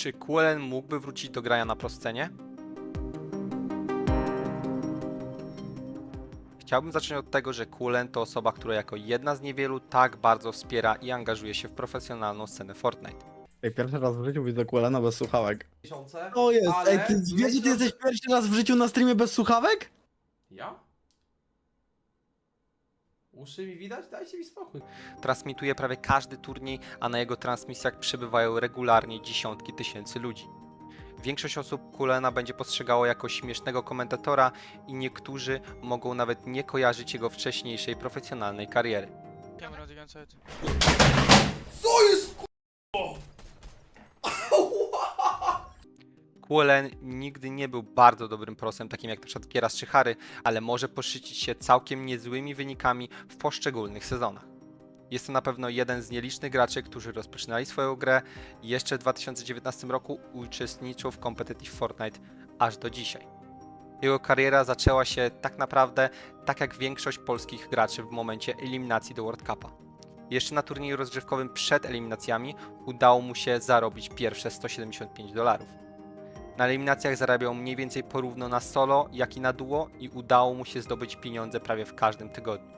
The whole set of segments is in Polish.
Czy QLN mógłby wrócić do grania na proscenie? Chciałbym zacząć od tego, że QLN to osoba, która jako jedna z niewielu tak bardzo wspiera i angażuje się w profesjonalną scenę Fortnite. Jak pierwszy raz w życiu widzę Kulena bez słuchawek. miesiące. O jest, ale ej, ty wiesz, że myślę, ty jesteś pierwszy raz w życiu na streamie bez słuchawek? Ja? Uszy mi widać? Dajcie mi spokój. Transmituje prawie każdy turniej, a na jego transmisjach przebywają regularnie dziesiątki tysięcy ludzi. Większość osób Kulena będzie postrzegało jako śmiesznego komentatora i niektórzy mogą nawet nie kojarzyć jego wcześniejszej profesjonalnej kariery. Co jest QLN nigdy nie był bardzo dobrym prosem, takim jak np. Kieras czy Harry, ale może poszycić się całkiem niezłymi wynikami w poszczególnych sezonach. Jest to na pewno jeden z nielicznych graczy, którzy rozpoczynali swoją grę jeszcze w 2019 roku uczestniczył w Competitive Fortnite aż do dzisiaj. Jego kariera zaczęła się tak naprawdę tak jak większość polskich graczy w momencie eliminacji do World Cupa. Jeszcze na turnieju rozgrzewkowym przed eliminacjami udało mu się zarobić pierwsze 175 dolarów. Na eliminacjach zarabiał mniej więcej porówno na solo, jak i na duo i udało mu się zdobyć pieniądze prawie w każdym tygodniu.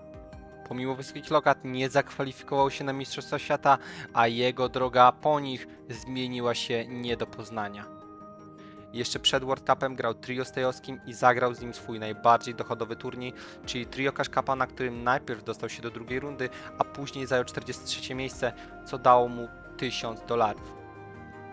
Pomimo wysokich lokat nie zakwalifikował się na Mistrzostwa Świata, a jego droga po nich zmieniła się nie do poznania. Jeszcze przed World Cupem grał trio stejowskim i zagrał z nim swój najbardziej dochodowy turniej, czyli trio Cash Cupa, na którym najpierw dostał się do drugiej rundy, a później zajął 43 miejsce, co dało mu 1000 dolarów.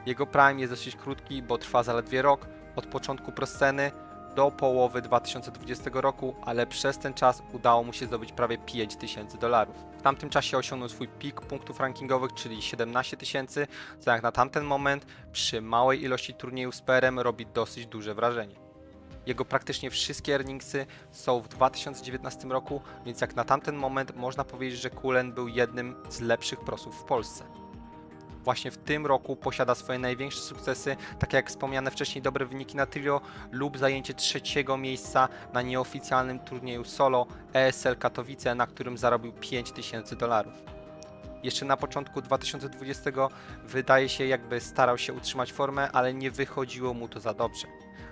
Jego prime jest dosyć krótki, bo trwa zaledwie rok, od początku prosceny do połowy 2020 roku, ale przez ten czas udało mu się zdobyć prawie 5000 dolarów. W tamtym czasie osiągnął swój pik punktów rankingowych, czyli 17 tysięcy, co jak na tamten moment przy małej ilości turniejów z PRM robi dosyć duże wrażenie. Jego praktycznie wszystkie earningsy są w 2019 roku, więc jak na tamten moment można powiedzieć, że Kulen był jednym z lepszych prosów w Polsce właśnie w tym roku posiada swoje największe sukcesy, takie jak wspomniane wcześniej dobre wyniki na trio lub zajęcie trzeciego miejsca na nieoficjalnym turnieju solo ESL Katowice, na którym zarobił 5000 dolarów. Jeszcze na początku 2020 wydaje się jakby starał się utrzymać formę, ale nie wychodziło mu to za dobrze.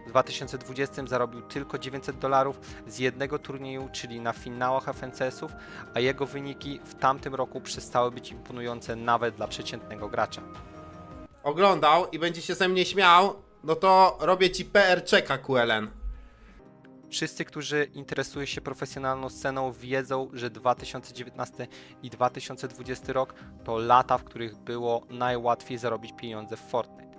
W 2020 zarobił tylko 900 dolarów z jednego turnieju, czyli na finałach FNCS-ów, a jego wyniki w tamtym roku przestały być imponujące nawet dla przeciętnego gracza. Oglądał i będzie się ze mnie śmiał, no to robię ci PR czeka QLN. Wszyscy, którzy interesują się profesjonalną sceną, wiedzą, że 2019 i 2020 rok to lata, w których było najłatwiej zarobić pieniądze w Fortnite.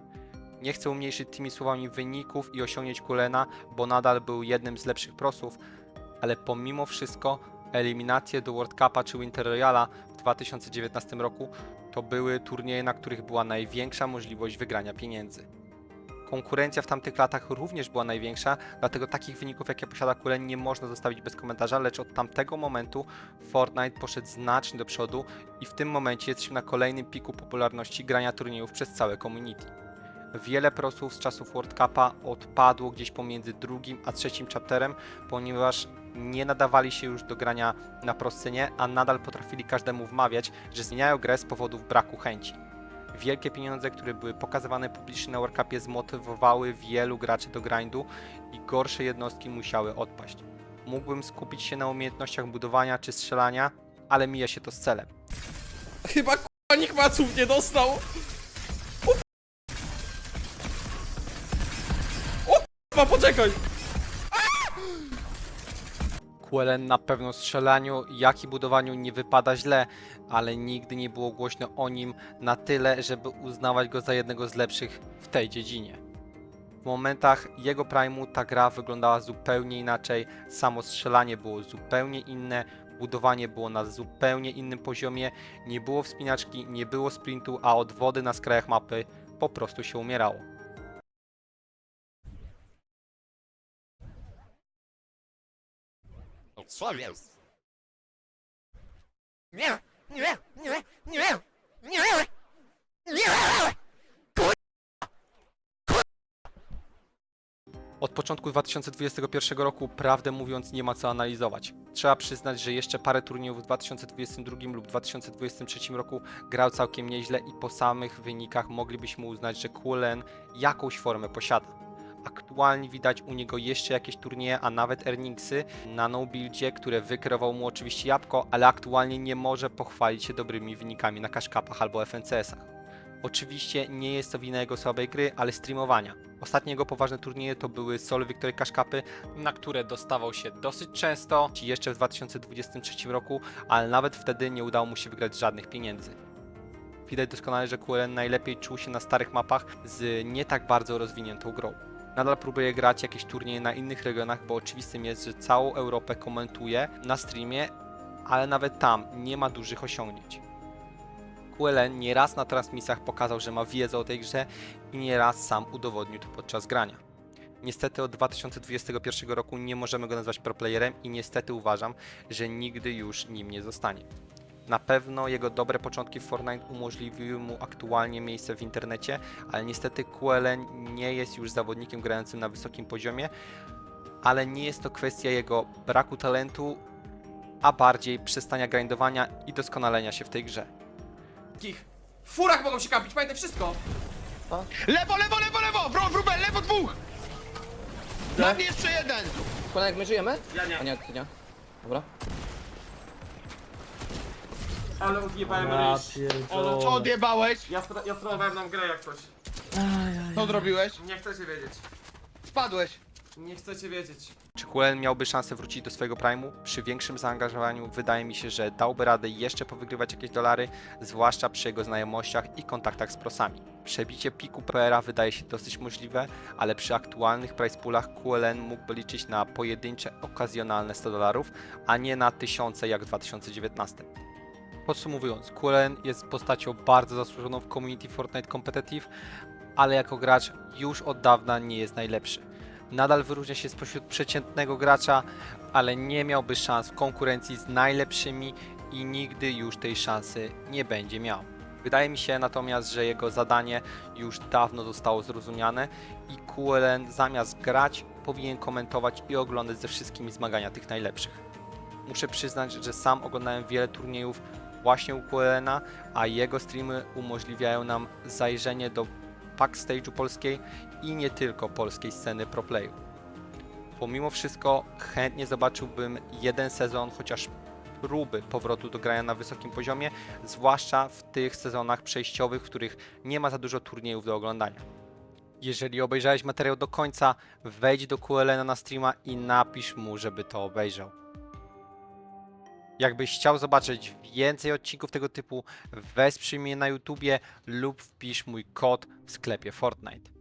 Nie chcę umniejszyć tymi słowami wyników i osiągnięć Kulena, bo nadal był jednym z lepszych prosów, ale pomimo wszystko eliminacje do World Cupa czy Winter Royala w 2019 roku to były turnieje, na których była największa możliwość wygrania pieniędzy. Konkurencja w tamtych latach również była największa, dlatego takich wyników, jakie posiada Kulen, nie można zostawić bez komentarza, lecz od tamtego momentu Fortnite poszedł znacznie do przodu i w tym momencie jesteśmy na kolejnym piku popularności grania turniejów przez całe community. Wiele prosów z czasów World Cupa odpadło gdzieś pomiędzy drugim a trzecim chapterem, ponieważ nie nadawali się już do grania na proscenie, a nadal potrafili każdemu wmawiać, że zmieniają grę z powodów braku chęci. Wielkie pieniądze, które były pokazywane publicznie na World zmotywowały wielu graczy do grindu i gorsze jednostki musiały odpaść. Mógłbym skupić się na umiejętnościach budowania czy strzelania, ale mija się to z celem. Chyba k***a nikt maców nie dostał. O k***a, poczekaj. QLN na pewno strzelaniu, jak i budowaniu nie wypada źle, ale nigdy nie było głośno o nim na tyle, żeby uznawać go za jednego z lepszych w tej dziedzinie. W momentach jego primu ta gra wyglądała zupełnie inaczej, samo strzelanie było zupełnie inne, budowanie było na zupełnie innym poziomie, nie było wspinaczki, nie było sprintu, a od wody na skrajach mapy po prostu się umierało. Co jest? Nie, nie, nie, nie, nie, nie. Od początku 2021 roku, prawdę mówiąc, nie ma co analizować. Trzeba przyznać, że jeszcze parę turniejów w 2022 lub 2023 roku grał całkiem nieźle i po samych wynikach moglibyśmy uznać, że QLN jakąś formę posiada. Aktualnie widać u niego jeszcze jakieś turnieje, a nawet earningsy na no buildzie, które wykreował mu oczywiście jabłko, ale aktualnie nie może pochwalić się dobrymi wynikami na kaszkapach albo FNCS-ach. Oczywiście nie jest to wina jego słabej gry, ale streamowania. Ostatnie jego poważne turnieje to były Solo Victory Kaszkapy, na które dostawał się dosyć często, jeszcze w 2023 roku, ale nawet wtedy nie udało mu się wygrać żadnych pieniędzy. Widać doskonale, że QLN najlepiej czuł się na starych mapach z nie tak bardzo rozwiniętą grą. Nadal próbuje grać jakieś turnieje na innych regionach, bo oczywistym jest, że całą Europę komentuje na streamie, ale nawet tam nie ma dużych osiągnięć. QLN nieraz na transmisjach pokazał, że ma wiedzę o tej grze i nieraz sam udowodnił to podczas grania. Niestety od 2021 roku nie możemy go nazwać proplayerem i niestety uważam, że nigdy już nim nie zostanie. Na pewno jego dobre początki w Fortnite umożliwiły mu aktualnie miejsce w internecie, ale niestety QLN nie jest już zawodnikiem grającym na wysokim poziomie, ale nie jest to kwestia jego braku talentu, a bardziej przestania grindowania i doskonalenia się w tej grze. Takich. W furach mogą się kampić, pamiętaj wszystko! Lewo, lewo, lewo, lewo! Wró, wróbel, lewo dwóch! Na mnie jeszcze jeden! Konek, my żyjemy? Ja nie. A nie, ty nie. Dobra. Ale odjebałem ryż. O, co odjebałeś? Ja, stra- ja strolowałem nam grę jak coś. Co zrobiłeś? Nie chcecie wiedzieć. Spadłeś. Nie chcecie wiedzieć. Czy QLN miałby szansę wrócić do swojego prime'u? Przy większym zaangażowaniu wydaje mi się, że dałby radę jeszcze powygrywać jakieś dolary, zwłaszcza przy jego znajomościach i kontaktach z prosami. Przebicie piku PR-a wydaje się dosyć możliwe, ale przy aktualnych price poolach QLN mógłby liczyć na pojedyncze, okazjonalne 100 dolarów, a nie na tysiące jak w 2019. Podsumowując, QLN jest postacią bardzo zasłużoną w community Fortnite Competitive, ale jako gracz już od dawna nie jest najlepszy. Nadal wyróżnia się spośród przeciętnego gracza, ale nie miałby szans w konkurencji z najlepszymi i nigdy już tej szansy nie będzie miał. Wydaje mi się natomiast, że jego zadanie już dawno zostało zrozumiane i QLN zamiast grać powinien komentować i oglądać ze wszystkimi zmagania tych najlepszych. Muszę przyznać, że sam oglądałem wiele turniejów właśnie u QLN-a, a jego streamy umożliwiają nam zajrzenie do backstage'u polskiej i nie tylko polskiej sceny pro playu. Pomimo wszystko chętnie zobaczyłbym jeden sezon, chociaż próby powrotu do grania na wysokim poziomie, zwłaszcza w tych sezonach przejściowych, w których nie ma za dużo turniejów do oglądania. Jeżeli obejrzałeś materiał do końca, wejdź do QLN na streama i napisz mu, żeby to obejrzał. Jakbyś chciał zobaczyć więcej odcinków tego typu, wesprzyj mnie na YouTubie lub wpisz mój kod w sklepie Fortnite.